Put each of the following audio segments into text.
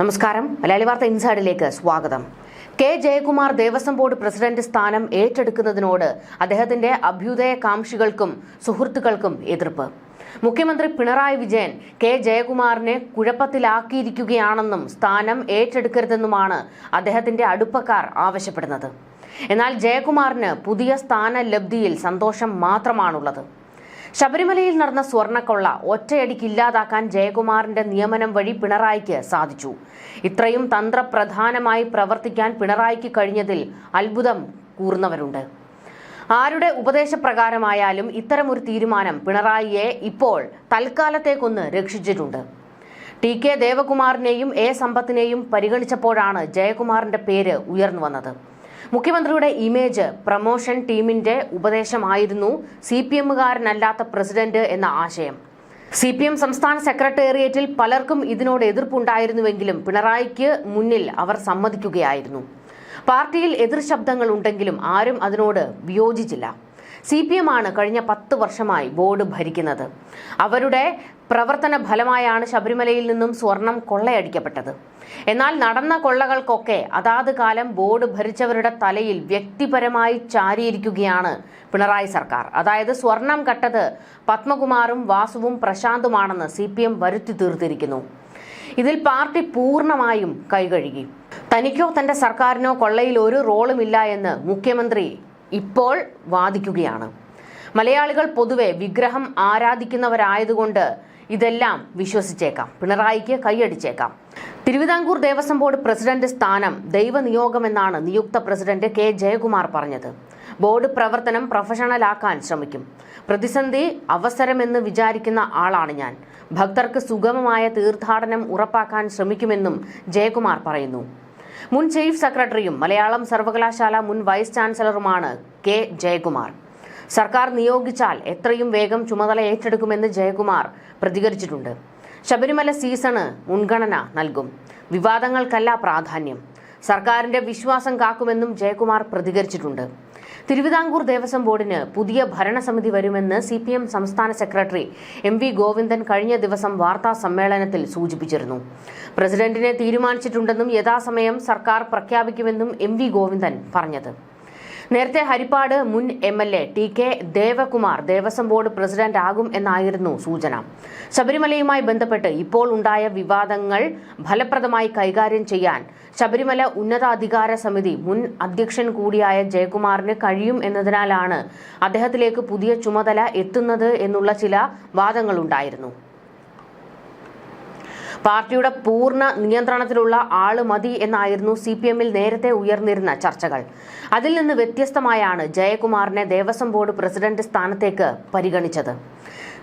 നമസ്കാരം. മലയാളി വാർത്ത ഇൻസൈഡിലേക്ക് സ്വാഗതം. K Jayakumar Devaswom board president സ്ഥാനം ഏറ്റെടുക്കുന്നതിനോട് അദ്ദേഹത്തിന്റെ അഭ്യുദയകാംക്ഷികൾക്കും സുഹൃത്തുക്കൾക്കും എതിർപ്പ്. മുഖ്യമന്ത്രി പിണറായി വിജയൻ കെ ജയകുമാറിനെ കുഴപ്പത്തിലാക്കിയിരിക്കുകയാണെന്നും സ്ഥാനം ഏറ്റെടുക്കരുതെന്നുമാണ് അദ്ദേഹത്തിന്റെ അടുപ്പക്കാർ ആവശ്യപ്പെടുന്നത്. എന്നാൽ ജയകുമാറിന് പുതിയ സ്ഥാന ലബ്ധിയിൽ സന്തോഷം മാത്രമാണുള്ളത്. ശബരിമലയിൽ നടന്ന സ്വർണക്കൊള്ള ഒറ്റയടിക്ക് ഇല്ലാതാക്കാൻ ജയകുമാറിന്റെ നിയമനം വഴി പിണറായിക്ക് സാധിച്ചു. ഇത്രയും തന്ത്രപ്രധാനമായി പ്രവർത്തിക്കാൻ പിണറായിക്ക് കഴിഞ്ഞതിൽ അത്ഭുതം കൂർന്നവരുണ്ട്. ആരുടെ ഉപദേശപ്രകാരമായാലും ഇത്തരമൊരു തീരുമാനം പിണറായിയെ ഇപ്പോൾ തൽക്കാലത്തേക്കൊന്ന് രക്ഷിച്ചിട്ടുണ്ട്. ടി കെ ദേവകുമാറിനെയും എ സമ്പത്തിനെയും പരിഗണിച്ചപ്പോഴാണ് ജയകുമാറിന്റെ പേര് ഉയർന്നു വന്നത്. മുഖ്യമന്ത്രിയുടെ ഇമേജ് പ്രമോഷൻ ടീമിന്റെ ഉപദേശമായിരുന്നു സി പി എമ്മുകാരനല്ലാത്ത പ്രസിഡന്റ് എന്ന ആശയം. സി പി എം സംസ്ഥാന സെക്രട്ടേറിയറ്റിൽ പലർക്കും ഇതിനോട് എതിർപ്പുണ്ടായിരുന്നുവെങ്കിലും പിണറായിക്ക് മുന്നിൽ അവർ സമ്മതിക്കുകയായിരുന്നു. പാർട്ടിയിൽ എതിർ ശബ്ദങ്ങൾ ഉണ്ടെങ്കിലും ആരും അതിനോട് വിയോജിച്ചില്ല. സി പി എം ആണ് കഴിഞ്ഞ പത്ത് വർഷമായി ബോർഡ് ഭരിക്കുന്നത്. അവരുടെ പ്രവർത്തന ഫലമായാണ് ശബരിമലയിൽ നിന്നും സ്വർണം കൊള്ളയടിക്കപ്പെട്ടത്. എന്നാൽ നടന്ന കൊള്ളകൾക്കൊക്കെ അതാത് കാലം ബോർഡ് ഭരിച്ചവരുടെ തലയിൽ വ്യക്തിപരമായി ചാരിയിരിക്കുകയാണ് പിണറായി സർക്കാർ. അതായത് സ്വർണം കട്ടത് പത്മകുമാറും വാസുവും പ്രശാന്തുമാണെന്ന് സി പി എം വരുത്തി തീർത്തിരിക്കുന്നു. ഇതിൽ പാർട്ടി പൂർണമായും കൈകഴുകി. തനിക്കോ തന്റെ സർക്കാരിനോ കൊള്ളയിൽ ഒരു റോളുമില്ല എന്ന് മുഖ്യമന്ത്രി ഇപ്പോൾ വാദിക്കുകയാണ്. മലയാളികൾ പൊതുവെ വിഗ്രഹം ആരാധിക്കുന്നവരായതുകൊണ്ട് ഇതെല്ലാം വിശ്വസിച്ചേക്കാം. പിണറായിക്ക് കൈയടിച്ചേക്കാം. തിരുവിതാംകൂർ ദേവസ്വം ബോർഡ് പ്രസിഡന്റ് സ്ഥാനം ദൈവനിയോഗമെന്നാണ് നിയുക്ത പ്രസിഡന്റ് കെ. ജയകുമാർ പറഞ്ഞത്. ബോർഡ് പ്രവർത്തനം പ്രൊഫഷണലാക്കാൻ ശ്രമിക്കും. പ്രതിസന്ധി അവസരമെന്ന് വിചാരിക്കുന്ന ആളാണ് ഞാൻ. ഭക്തർക്ക് സുഗമമായ തീർത്ഥാടനം ഉറപ്പാക്കാൻ ശ്രമിക്കുമെന്നും ജയകുമാർ പറയുന്നു. മുൻ ചീഫ് സെക്രട്ടറിയും മലയാളം സർവകലാശാല മുൻ വൈസ് ചാൻസലറുമാണ് കെ. ജയകുമാർ. സർക്കാർ നിയോഗിച്ചാൽ എത്രയും വേഗം ചുമതല ഏറ്റെടുക്കുമെന്ന് ജയകുമാർ പ്രതികരിച്ചിട്ടുണ്ട്. ശബരിമല സീസണ് മുൻഗണന നൽകും. വിവാദങ്ങൾക്കല്ല പ്രാധാന്യം. സർക്കാരിന്റെ വിശ്വാസം കാക്കുമെന്നും ജയകുമാർ പ്രതികരിച്ചിട്ടുണ്ട്. തിരുവിതാംകൂർ ദേവസ്വം ബോർഡിന് പുതിയ ഭരണസമിതി വരുമെന്ന് സി പി എം സംസ്ഥാന സെക്രട്ടറി എം വി ഗോവിന്ദൻ കഴിഞ്ഞ ദിവസം വാർത്താ സമ്മേളനത്തിൽ സൂചിപ്പിച്ചിരുന്നു. പ്രസിഡന്റിനെ തീരുമാനിച്ചിട്ടുണ്ടെന്നും യഥാസമയം സർക്കാർ പ്രഖ്യാപിക്കുമെന്നും എം വി ഗോവിന്ദൻ പറഞ്ഞത്. നേരത്തെ ഹരിപ്പാട് മുൻ M L A T K Devakumar Devaswom board president ആകും എന്നായിരുന്നു സൂചന. ശബരിമലയുമായി ബന്ധപ്പെട്ട് ഇപ്പോൾ ഉണ്ടായ വിവാദങ്ങൾ ഫലപ്രദമായി കൈകാര്യം ചെയ്യാൻ ശബരിമല ഉന്നതാധികാര സമിതി മുൻ അധ്യക്ഷൻ കൂടിയായ ജയകുമാറിന് കഴിയും എന്നതിനാലാണ് അദ്ദേഹത്തിലേക്ക് പുതിയ ചുമതല എത്തുന്നത് എന്നുള്ള ചില വാദങ്ങളുണ്ടായിരുന്നു. പാർട്ടിയുടെ പൂർണ നിയന്ത്രണത്തിലുള്ള ആൾ മതി എന്നായിരുന്നു സി പി എമ്മിൽ നേരത്തെ ഉയർന്നിരുന്ന ചർച്ചകൾ. അതിൽ നിന്ന് വ്യത്യസ്തമായാണ് ജയകുമാറിനെ ദേവസ്വം ബോർഡ് പ്രസിഡന്റ് സ്ഥാനത്തേക്ക് പരിഗണിച്ചത്.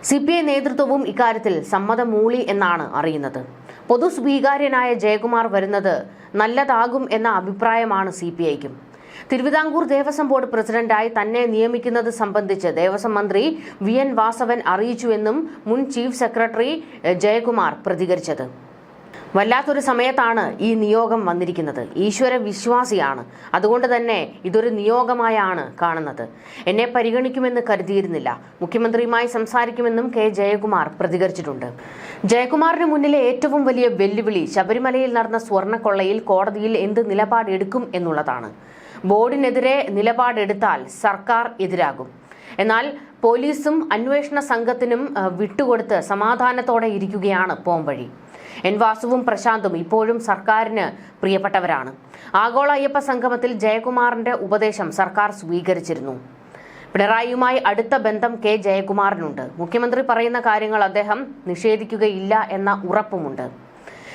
സി പി ഐ നേതൃത്വവും ഇക്കാര്യത്തിൽ സമ്മതമൂളി എന്നാണ് അറിയുന്നത്. പൊതു സ്വീകാര്യനായ ജയകുമാർ വരുന്നത് നല്ലതാകും എന്ന അഭിപ്രായമാണ് സി പി ഐക്കും തിരുവിതാംകൂർ ദേവസ്വം ബോർഡ് പ്രസിഡന്റായി തന്നെ നിയമിക്കുന്നത് സംബന്ധിച്ച് ദേവസ്വം മന്ത്രി വി എൻ വാസവൻ അറിയിച്ചുവെന്നും മുൻ ചീഫ് സെക്രട്ടറി ജയകുമാർ പ്രതികരിച്ചത്. വല്ലാത്തൊരു സമയത്താണ് ഈ നിയോഗം വന്നിരിക്കുന്നത്. ഈശ്വര വിശ്വാസിയാണ്. അതുകൊണ്ട് തന്നെ ഇതൊരു നിയോഗമായാണ് കാണുന്നത്. എന്നെ പരിഗണിക്കുമെന്ന് കരുതിയിരുന്നില്ല. മുഖ്യമന്ത്രിയുമായി സംസാരിക്കുമെന്നും കെ. ജയകുമാർ പ്രതികരിച്ചിട്ടുണ്ട്. ജയകുമാറിന് മുന്നിലെ ഏറ്റവും വലിയ വെല്ലുവിളി ശബരിമലയിൽ നടന്ന സ്വർണക്കൊള്ളയിൽ കോടതിയിൽ എന്ത് നിലപാടെടുക്കും എന്നുള്ളതാണ്. ബോർഡിനെതിരെ നിലപാടെടുത്താൽ സർക്കാർ എതിരാകും. എന്നാൽ പോലീസും അന്വേഷണ സംഘത്തിനും വിട്ടുകൊടുത്ത് സമാധാനത്തോടെ ഇരിക്കുകയാണ് പോംവഴി എൻ വാസുവും പ്രശാന്തും ഇപ്പോഴും സർക്കാരിന് പ്രിയപ്പെട്ടവരാണ്. ആഗോള അയ്യപ്പ സംഗമത്തിൽ ജയകുമാറിന്റെ ഉപദേശം സർക്കാർ സ്വീകരിച്ചിരുന്നു. പിണറായിയുമായി അടുത്ത ബന്ധം കെ ജയകുമാറിനുണ്ട്. മുഖ്യമന്ത്രി പറയുന്ന കാര്യങ്ങൾ അദ്ദേഹം നിഷേധിക്കുകയില്ല എന്ന ഉറപ്പുമുണ്ട്.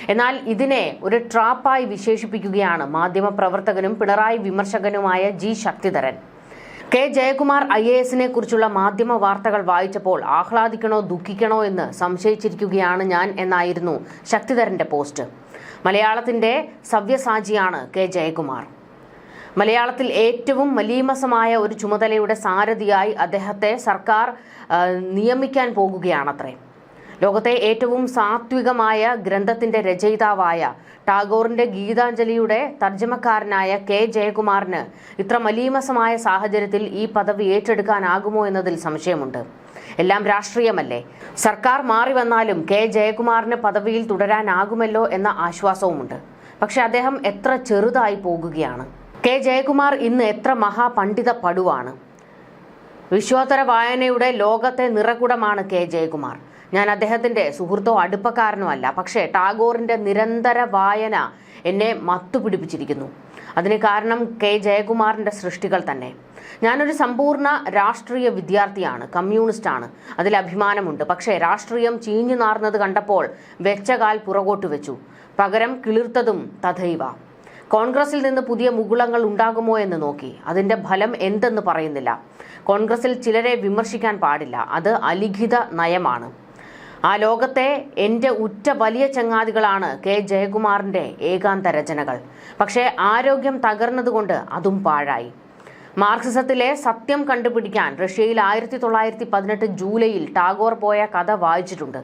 എന്നാൽ ഇതിനെ ഒരു ട്രാപ്പായി വിശേഷിപ്പിക്കുകയാണ് മാധ്യമപ്രവർത്തകനും Pinarayi വിമർശകനുമായ G Sakthidharan. K Jayakumar I A എസിനെ കുറിച്ചുള്ള മാധ്യമ വാർത്തകൾ വായിച്ചപ്പോൾ ആഹ്ലാദിക്കണോ ദുഃഖിക്കണോ എന്ന് സംശയിച്ചിരിക്കുകയാണ് ഞാൻ എന്നായിരുന്നു ശക്തിധരന്റെ പോസ്റ്റ്. മലയാളത്തിന്റെ സവ്യസാചിയാണ് കെ ജയകുമാർ. മലയാളത്തിൽ ഏറ്റവും മലീമസമായ ഒരു ചുമതലയുടെ സാരഥിയായി അദ്ദേഹത്തെ സർക്കാർ നിയമിക്കാൻ പോകുകയാണത്രേ. ലോകത്തെ ഏറ്റവും സാത്വികമായ ഗ്രന്ഥത്തിന്റെ രചയിതാവായ ടാഗോറിന്റെ ഗീതാഞ്ജലിയുടെ തർജമക്കാരനായ കെ ജയകുമാറിന് ഇത്ര മലീമസമായ സാഹചര്യത്തിൽ ഈ പദവി ഏറ്റെടുക്കാനാകുമോ എന്നതിൽ സംശയമുണ്ട്. എല്ലാം രാഷ്ട്രീയമല്ലേ? സർക്കാർ മാറി വന്നാലും കെ ജയകുമാറിന് പദവിയിൽ തുടരാനാകുമല്ലോ എന്ന ആശ്വാസവുമുണ്ട്. പക്ഷെ അദ്ദേഹം എത്ര ചെറുതായി പോകുകയാണ്. കെ ജയകുമാർ ഇന്ന് എത്ര മഹാപണ്ഡിത പടുവാണ് വിശ്വോത്തര വായനയുടെ ലോകത്തെ നിറകുടമാണ് കെ ജയകുമാർ. ഞാൻ അദ്ദേഹത്തിന്റെ സുഹൃത്തോ അടുപ്പക്കാരനോ അല്ല. പക്ഷേ ടാഗോറിന്റെ നിരന്തര വായന എന്നെ മത്തുപിടിപ്പിച്ചിരിക്കുന്നു. അതിന് കാരണം കെ. ജയകുമാറിന്റെ സൃഷ്ടികൾ തന്നെ. ഞാനൊരു സമ്പൂർണ രാഷ്ട്രീയ വിദ്യാർത്ഥിയാണ് കമ്മ്യൂണിസ്റ്റാണ്. അതിൽ അഭിമാനമുണ്ട്. പക്ഷേ രാഷ്ട്രീയം ചീഞ്ഞു നാർന്നത് കണ്ടപ്പോൾ വെച്ച കാൽ പുറകോട്ട് വെച്ചു. പകരം കിളിർത്തതും തഥൈവ. കോൺഗ്രസിൽ നിന്ന് പുതിയ മുകുളങ്ങൾ ഉണ്ടാകുമോ എന്ന് നോക്കി. അതിന്റെ ഫലം എന്തെന്ന് പറയുന്നില്ല. കോൺഗ്രസിൽ ചിലരെ വിമർശിക്കാൻ പാടില്ല. അത് അലിഖിത നയമാണ്. ആ ലോകത്തെ എന്റെ ഉറ്റ വലിയ ചങ്ങാതികളാണ് കെ ജയകുമാറിന്റെ ഏകാന്ത രചനകൾ പക്ഷേ ആരോഗ്യം തകർന്നതുകൊണ്ട് അതും പാഴായി. മാർക്സിസത്തിലെ സത്യം കണ്ടുപിടിക്കാൻ റഷ്യയിൽ ആയിരത്തി തൊള്ളായിരത്തി പതിനെട്ട് ജൂലൈയിൽ ടാഗോർ പോയ കഥ വായിച്ചിട്ടുണ്ട്.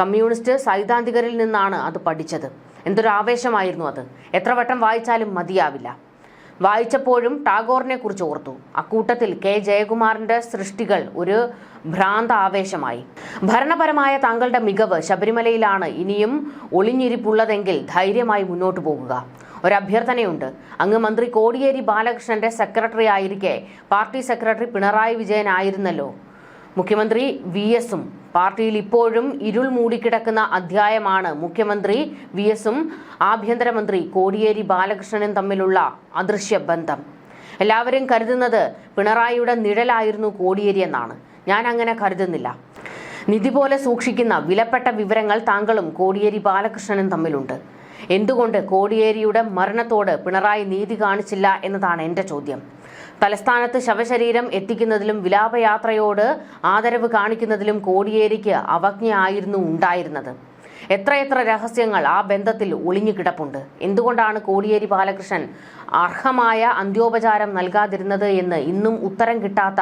കമ്മ്യൂണിസ്റ്റ് സൈദ്ധാന്തികരിൽ നിന്നാണ് അത് പഠിച്ചത്. എന്തൊരു ആവേശമായിരുന്നു അത്. എത്ര വട്ടം വായിച്ചാലും മതിയാവില്ല. വായിച്ചപ്പോഴും ടാഗോറിനെ കുറിച്ച് ഓർത്തു. അക്കൂട്ടത്തിൽ കെ ജയകുമാറിന്റെ സൃഷ്ടികൾ ഒരു ഭ്രാന്ത ആവേശമായി ഭരണപരമായ താങ്കളുടെ മികവ് ശബരിമലയിലാണ് ഇനിയും ഒളിഞ്ഞിരിപ്പുള്ളതെങ്കിൽ ധൈര്യമായി മുന്നോട്ടു പോകുക. ഒരു അഭ്യർത്ഥനയുണ്ട്. അങ്ങ് മന്ത്രി കോടിയേരി ബാലകൃഷ്ണന്റെ സെക്രട്ടറി ആയിരിക്കെ പാർട്ടി സെക്രട്ടറി പിണറായി വിജയൻ ആയിരുന്നല്ലോ മുഖ്യമന്ത്രി വി എസും പാർട്ടിയിൽ ഇപ്പോഴും ഇരുൾ മൂടിക്കിടക്കുന്ന അധ്യായമാണ് മുഖ്യമന്ത്രി വി എസും ആഭ്യന്തരമന്ത്രി കോടിയേരി ബാലകൃഷ്ണനും തമ്മിലുള്ള അദൃശ്യ ബന്ധം. എല്ലാവരും കരുതുന്നത് പിണറായിയുടെ നിഴലായിരുന്നു കോടിയേരി എന്നാണ്. ഞാൻ അങ്ങനെ കരുതുന്നില്ല. നിധി പോലെ സൂക്ഷിക്കുന്ന വിലപ്പെട്ട വിവരങ്ങൾ താങ്കളും കോടിയേരി ബാലകൃഷ്ണനും തമ്മിലുണ്ട്. എന്തുകൊണ്ട് കോടിയേരിയുടെ മരണത്തോട് പിണറായി നീതി കാണിച്ചില്ല എന്നതാണ് എന്റെ ചോദ്യം. തലസ്ഥാനത്ത് ശവശരീരം എത്തിക്കുന്നതിലും വിലാപയാത്രയോട് ആദരവ് കാണിക്കുന്നതിലും കോടിയേരിക്ക് അവജ്ഞയായിരുന്നു ഉണ്ടായിരുന്നത്. എത്രയെത്ര രഹസ്യങ്ങൾ ആ ബന്ധത്തിൽ ഒളിഞ്ഞുകിടപ്പുണ്ട്. എന്തുകൊണ്ടാണ് കോടിയേരി ബാലകൃഷ്ണൻ അർഹമായ അന്ത്യോപചാരം നൽകാതിരുന്നത് എന്ന് ഇന്നും ഉത്തരം കിട്ടാത്ത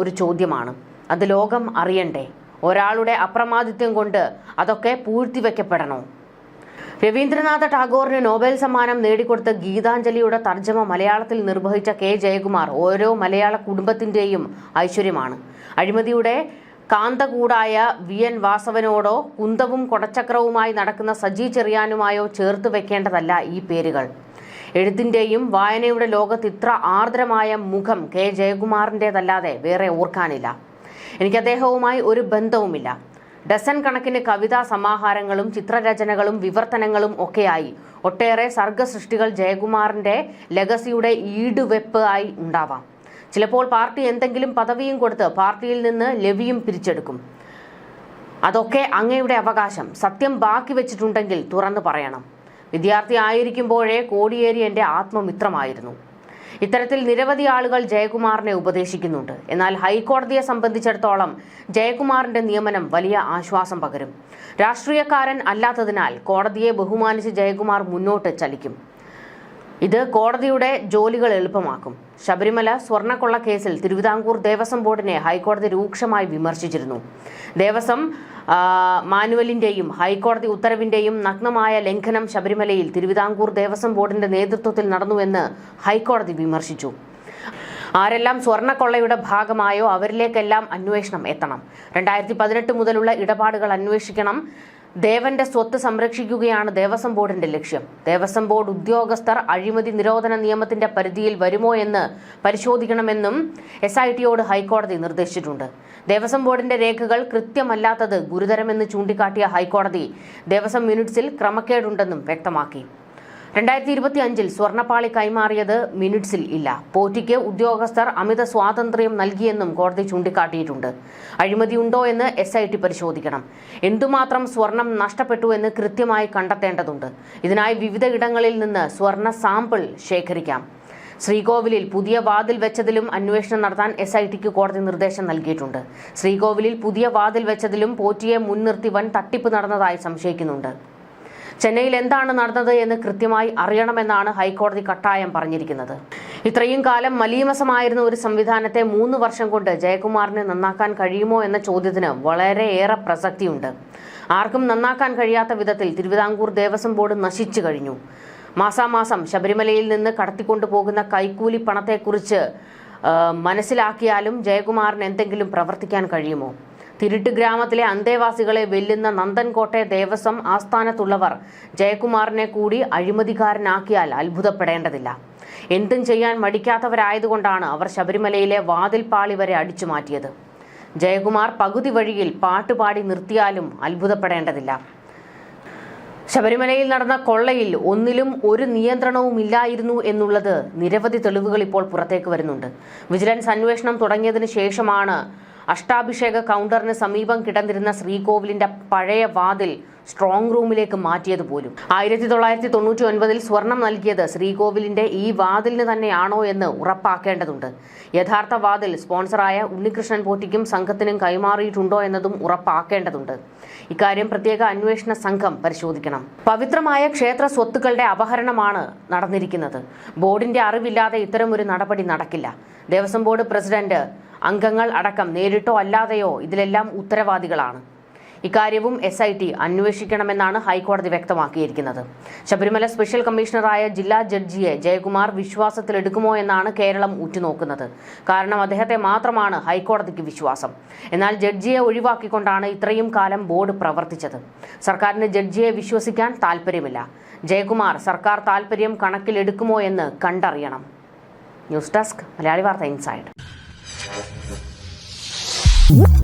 ഒരു ചോദ്യമാണ്. അത് ലോകം അറിയണ്ടേ? ഒരാളുടെ അപ്രമാദിത്യം കൊണ്ട് അതൊക്കെ പൂഴ്ത്തിവെക്കപ്പെടണോ? രവീന്ദ്രനാഥ ടാഗോറിന് നോബൽ സമ്മാനം നേടിക്കൊടുത്ത ഗീതാഞ്ജലിയുടെ തർജമ മലയാളത്തിൽ നിർവഹിച്ച കെ ജയകുമാർ ഓരോ മലയാള കുടുംബത്തിന്റെയും ഐശ്വര്യമാണ്. അഴിമതിയുടെ കാന്തകൂടായ വി എൻ വാസവനോടോ കുന്തവും കൊടച്ചക്രവുമായി നടക്കുന്ന സജി ചെറിയാനുമായോ ചേർത്ത് വെക്കേണ്ടതല്ല ഈ പേരുകൾ. എഴുത്തിന്റെയും വായനയുടെ ലോകത്ത് ഇത്ര ആർദ്രമായ മുഖം കെ ജയകുമാറിന്റെതല്ലാതെ വേറെ ഓർക്കാനില്ല. എനിക്ക് അദ്ദേഹവുമായി ഒരു ബന്ധവുമില്ല. ഡസൻ കണക്കിന് കവിതാ സമാഹാരങ്ങളും ചിത്രരചനകളും വിവർത്തനങ്ങളും ഒക്കെയായി. ഒട്ടേറെ സർഗസൃഷ്ടികൾ ജയകുമാറിന്റെ ലെഗസിയുടെ ഈടുവെപ്പ് ആയി ഉണ്ടാവാം. ചിലപ്പോൾ പാർട്ടി എന്തെങ്കിലും പദവിയും കൊടുത്ത് പാർട്ടിയിൽ നിന്ന് ലവിയും പിരിച്ചെടുക്കും. അതൊക്കെ അങ്ങയുടെ അവകാശം. സത്യം ബാക്കി വെച്ചിട്ടുണ്ടെങ്കിൽ തുറന്നു പറയണം. വിദ്യാർത്ഥി ആയിരിക്കുമ്പോഴേ കോടിയേരി എന്റെ ആത്മമിത്രമായിരുന്നു. ഇത്തരത്തിൽ നിരവധി ആളുകൾ ജയകുമാറിനെ ഉപദേശിക്കുന്നുണ്ട്. എന്നാൽ ഹൈക്കോടതിയെ സംബന്ധിച്ചിടത്തോളം ജയകുമാറിന്റെ നിയമനം വലിയ ആശ്വാസം പകരും. രാഷ്ട്രീയക്കാരൻ അല്ലാത്തതിനാൽ കോടതിയെ ബഹുമാനിച്ച് ജയകുമാർ മുന്നോട്ട് ചലിക്കും. ഇത് കോടതിയുടെ ജോലികൾ എളുപ്പമാക്കും. ശബരിമല സ്വർണക്കൊള്ള കേസിൽ തിരുവിതാംകൂർ ദേവസ്വം ബോർഡിനെ ഹൈക്കോടതി രൂക്ഷമായി വിമർശിച്ചിരുന്നു. ദേവസ്വം മാനുവലിന്റെയും ഹൈക്കോടതി ഉത്തരവിന്റെയും നഗ്നമായ ലംഘനം ശബരിമലയിൽ തിരുവിതാംകൂർ ദേവസ്വം ബോർഡിന്റെ നേതൃത്വത്തിൽ നടന്നുവെന്ന് ഹൈക്കോടതി വിമർശിച്ചു. ആരെല്ലാം സ്വർണക്കൊള്ളയുടെ ഭാഗമായോ അവരിലേക്കെല്ലാം അന്വേഷണം എത്തണം. രണ്ടായിരത്തി പതിനെട്ട് മുതലുള്ള ഇടപാടുകൾ അന്വേഷിക്കണം. ദേവന്റെ സ്വത്ത് സംരക്ഷിക്കുകയാണ് ദേവസ്വം ബോർഡിന്റെ ലക്ഷ്യം. ദേവസ്വം ബോർഡ് ഉദ്യോഗസ്ഥർ അഴിമതി നിരോധന നിയമത്തിന്റെ പരിധിയിൽ വരുമോ എന്ന് പരിശോധിക്കണമെന്നും എസ് ഐ ടിയോട് ഹൈക്കോടതി നിർദ്ദേശിച്ചിട്ടുണ്ട്. ദേവസ്വം ബോർഡിന്റെ രേഖകൾ കൃത്യമല്ലാത്തത് ഗുരുതരമെന്ന് ചൂണ്ടിക്കാട്ടിയ ഹൈക്കോടതി ദേവസ്വം മിനിറ്റ്സിൽ ക്രമക്കേടുണ്ടെന്നും വ്യക്തമാക്കി. രണ്ടായിരത്തി ഇരുപത്തി അഞ്ചിൽ സ്വർണപ്പാളി കൈമാറിയത് മിനിറ്റ്സിൽ ഇല്ല. പോറ്റിക്ക് ഉദ്യോഗസ്ഥർ അമിത സ്വാതന്ത്ര്യം നൽകിയെന്നും കോടതി ചൂണ്ടിക്കാട്ടിയിട്ടുണ്ട്. അഴിമതിയുണ്ടോ എന്ന് എസ് ഐ ടി പരിശോധിക്കണം. എന്തുമാത്രം സ്വർണം നഷ്ടപ്പെട്ടു എന്ന് കൃത്യമായി കണ്ടെത്തേണ്ടതുണ്ട്. ഇതിനായി വിവിധ ഇടങ്ങളിൽ നിന്ന് സ്വർണ സാമ്പിൾ ശേഖരിക്കാം. ശ്രീകോവിലിൽ പുതിയ വാതിൽ വെച്ചതിലും അന്വേഷണം നടത്താൻ എസ് ഐ ടിക്ക് കോടതി നിർദ്ദേശം നൽകിയിട്ടുണ്ട്. ശ്രീകോവിലിൽ പുതിയ വാതിൽ വെച്ചതിലും പോറ്റിയെ മുൻനിർത്തി വൻ തട്ടിപ്പ് നടന്നതായി സംശയിക്കുന്നുണ്ട്. ചെന്നൈയിൽ എന്താണ് നടന്നത് എന്ന് കൃത്യമായി അറിയണമെന്നാണ് ഹൈക്കോടതി കട്ടായം പറഞ്ഞിരിക്കുന്നത്. ഇത്രയും കാലം മലീമസമായിരുന്ന ഒരു സംവിധാനത്തെ മൂന്ന് വർഷം കൊണ്ട് ജയകുമാറിന് നന്നാക്കാൻ കഴിയുമോ എന്ന ചോദ്യത്തിന് വളരെയേറെ പ്രസക്തിയുണ്ട്. ആർക്കും നന്നാക്കാൻ കഴിയാത്ത വിധത്തിൽ തിരുവിതാംകൂർ ദേവസ്വം ബോർഡ് നശിച്ചു കഴിഞ്ഞു. മാസാമാസം ശബരിമലയിൽ നിന്ന് കടത്തിക്കൊണ്ടുപോകുന്ന കൈക്കൂലി പണത്തെക്കുറിച്ച് മനസ്സിലാക്കിയാലും ജയകുമാറിന് എന്തെങ്കിലും പ്രവർത്തിക്കാൻ കഴിയുമോ? തിരുട്ട് ഗ്രാമത്തിലെ അന്തേവാസികളെ വെല്ലുന്ന നന്ദൻകോട്ടെ ദേവസ്വം ആസ്ഥാനത്തുള്ളവർ ജയകുമാറിനെ കൂടി അഴിമതിക്കാരനാക്കിയാൽ അത്ഭുതപ്പെടേണ്ടതില്ല. എന്തും ചെയ്യാൻ മടിക്കാത്തവരായതുകൊണ്ടാണ് അവർ ശബരിമലയിലെ വാതിൽപ്പാളി വരെ അടിച്ചു മാറ്റിയത്. ജയകുമാർ പകുതി വഴിയിൽ പാട്ടുപാടി നിർത്തിയാലും അത്ഭുതപ്പെടേണ്ടതില്ല. ശബരിമലയിൽ നടന്ന കൊള്ളയിൽ ഒന്നിലും ഒരു നിയന്ത്രണവും ഇല്ലായിരുന്നു എന്നുള്ളത് നിരവധി തെളിവുകൾ ഇപ്പോൾ പുറത്തേക്ക് വരുന്നുണ്ട്. വിജിലൻസ് അന്വേഷണം തുടങ്ങിയതിനു ശേഷമാണ് അഷ്ടാഭിഷേക കൗണ്ടറിന് സമീപം കിടന്നിരുന്ന ശ്രീകോവിലിന്റെ പഴയ വാതിൽ സ്ട്രോങ് റൂമിലേക്ക് മാറ്റിയത് പോലും. ആയിരത്തി തൊള്ളായിരത്തി തൊണ്ണൂറ്റി ഒൻപതിൽ സ്വർണം നൽകിയത് ശ്രീകോവിലിന്റെ ഈ വാതിലിന് തന്നെയാണോ എന്ന് ഉറപ്പാക്കേണ്ടതുണ്ട്. യഥാർത്ഥ വാതിൽ സ്പോൺസറായ ഉണ്ണികൃഷ്ണൻ പോറ്റിക്കും സംഘത്തിനും കൈമാറിയിട്ടുണ്ടോ എന്നതും ഉറപ്പാക്കേണ്ടതുണ്ട്. ഇക്കാര്യം പ്രത്യേക അന്വേഷണ സംഘം പരിശോധിക്കണം. പവിത്രമായ ക്ഷേത്ര സ്വത്തുക്കളുടെ അപഹരണമാണ് നടന്നിരിക്കുന്നത്. ബോർഡിന്റെ അറിവില്ലാതെ ഇത്തരമൊരു നടപടി നടക്കില്ല. ദേവസ്വം ബോർഡ് പ്രസിഡന്റ് അംഗങ്ങൾ അടക്കം നേരിട്ടോ അല്ലാതെയോ ഇതിലെല്ലാം ഉത്തരവാദികളാണ്. ഇക്കാര്യവും എസ് ഐ ടി അന്വേഷിക്കണമെന്നാണ് ഹൈക്കോടതി വ്യക്തമാക്കിയിരിക്കുന്നത്. ശബരിമല സ്പെഷ്യൽ കമ്മീഷണറായ ജില്ലാ ജഡ്ജിയെ ജയകുമാർ വിശ്വാസത്തിലെടുക്കുമോ എന്നാണ് കേരളം ഉറ്റുനോക്കുന്നത്. കാരണം അദ്ദേഹത്തെ മാത്രമാണ് ഹൈക്കോടതിക്ക് വിശ്വാസം. എന്നാൽ ജഡ്ജിയെ ഒഴിവാക്കിക്കൊണ്ടാണ് ഇത്രയും കാലം ബോർഡ് പ്രവർത്തിച്ചത്. സർക്കാരിന് ജഡ്ജിയെ വിശ്വസിക്കാൻ താൽപ്പര്യമില്ല. ജയകുമാർ സർക്കാർ താൽപ്പര്യം കണക്കിലെടുക്കുമോ എന്ന് കണ്ടറിയണം. ന്യൂസ് ഡെസ്ക് മലയാളി വാർത്ത ഇൻസൈഡ്. What?